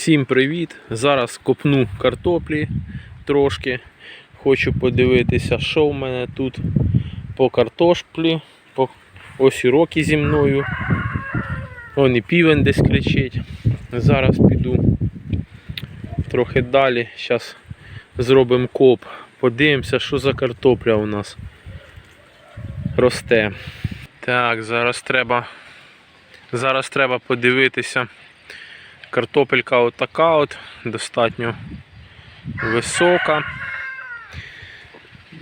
Всім привіт! Зараз копну картоплі трошки. Хочу подивитися, що в мене тут по картоплі. По... Ось і роки зі мною. Вон і півень десь кричить. Зараз піду трохи далі. Зараз зробимо коп. Подивимося, що за картопля у нас росте. Так, зараз треба. Зараз треба подивитися. Картопелька отака от, достатньо висока.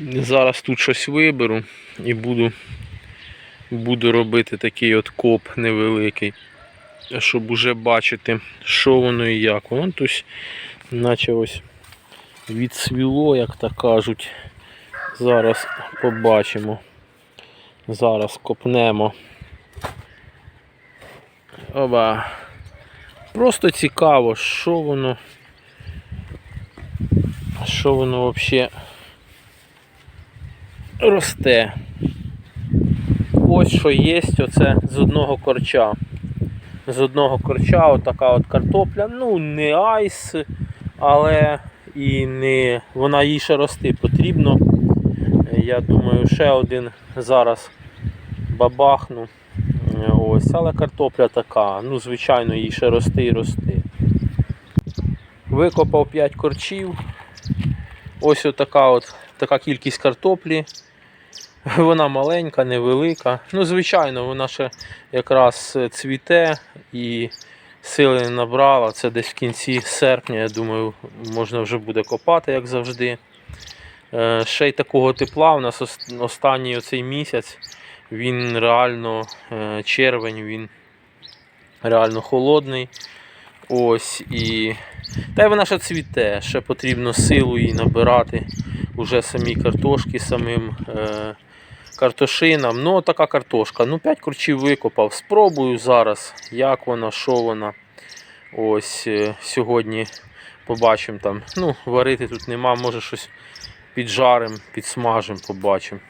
Зараз тут щось виберу і буду, буду робити такий от коп невеликий, щоб уже бачити, що воно і як. Воно тут наче ось відсвіло, як так кажуть. Зараз побачимо. Зараз копнемо. Оба. Просто цікаво, що воно. Що воно взагалі росте. Ось що є, оце з одного корча. З одного корча отака от картопля. Ну, не айс, але і не вона їй ще рости потрібно. Я думаю, ще один зараз бабахну. Ось, але картопля така, ну, звичайно, їй ще рости і рости. Викопав 5 корчів. Ось отака от така кількість картоплі. Вона маленька, невелика. Ну, звичайно, вона ще якраз цвіте і сили не набрала. Це десь в кінці серпня, я думаю, можна вже буде копати, як завжди. Е, Ще й такого тепла у нас останній оцей місяць. Він реально е, червень, він реально холодний. Ось і. Та й вона ще цвіте, ще потрібно силу їй набирати уже самі картошки, самим е, картошинам. Ну, така картошка. Ну, 5 корчів викопав. Спробую зараз, як вона, що вона. Ось е, сьогодні побачимо там. Ну, варити тут нема, може щось піджарим, підсмажим, побачимо.